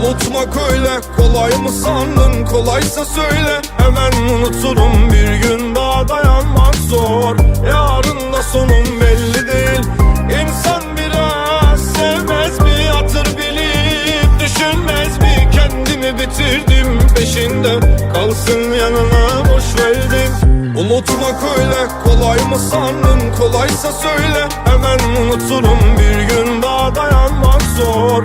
Unutmak öyle kolay mı sandın? Kolaysa söyle. Hemen unuturum bir gün daha dayanmak zor. Yarın da sonum belli değil. İnsan biraz sevmez mi hatır bilip Düşünmez mi? Kendimi bitirdim peşinde Kalsın yanına boş verdim. Unutmak öyle kolay mı sandın? Kolaysa söyle. Hemen unuturum bir gün daha dayanmak zor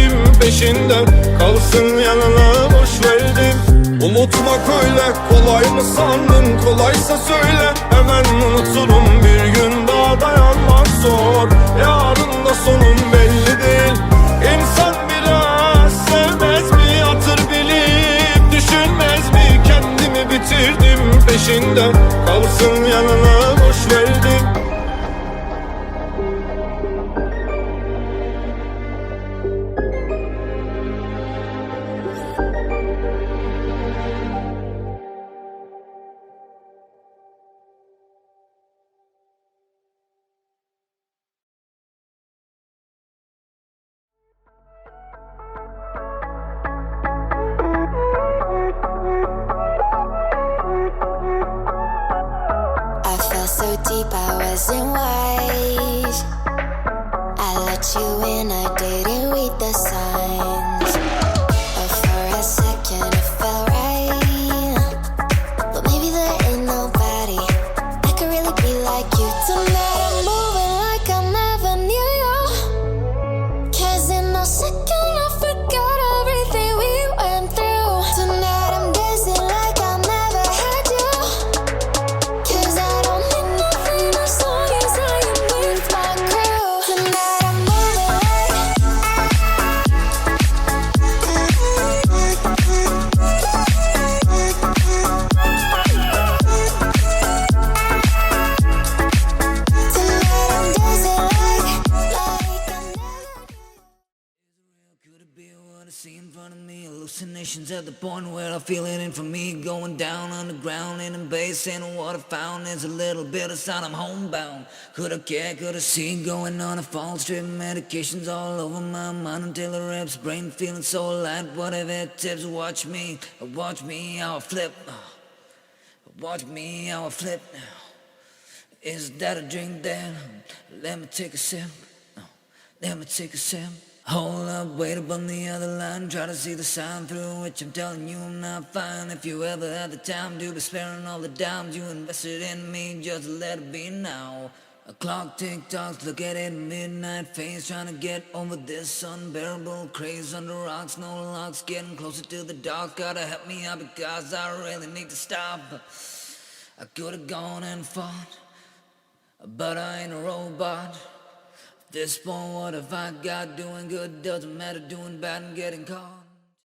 peşinden Kalsın yanına boş verdim. Unutmak öyle kolay mı sandın? Kolaysa söyle At the point where I feel it in for me. Going down underground in a basin. And what I found is a little bit of sign I'm homebound. Could I care? Could I see? Going on a false trip. Medications all over my mind until it rips. Brain feeling so light. Whatever it tips. Watch me. Watch me I flip. Watch me I flip now. Is that a drink then? Let me take a sip. Let me take a sip. Hold up, wait up on the other line. Try to see the sign through which I'm telling you I'm not fine. If you ever had the time to be sparing all the dimes you invested in me, just let it be now. A clock tick tocks, look at it, midnight face, trying to get over this unbearable craze under rocks, no locks, getting closer to the dark. Gotta help me out because I really need to stop. I could have gone and fought. But I ain't a robot. This point, what have I got? Doing good doesn't matter, doing bad and getting caught.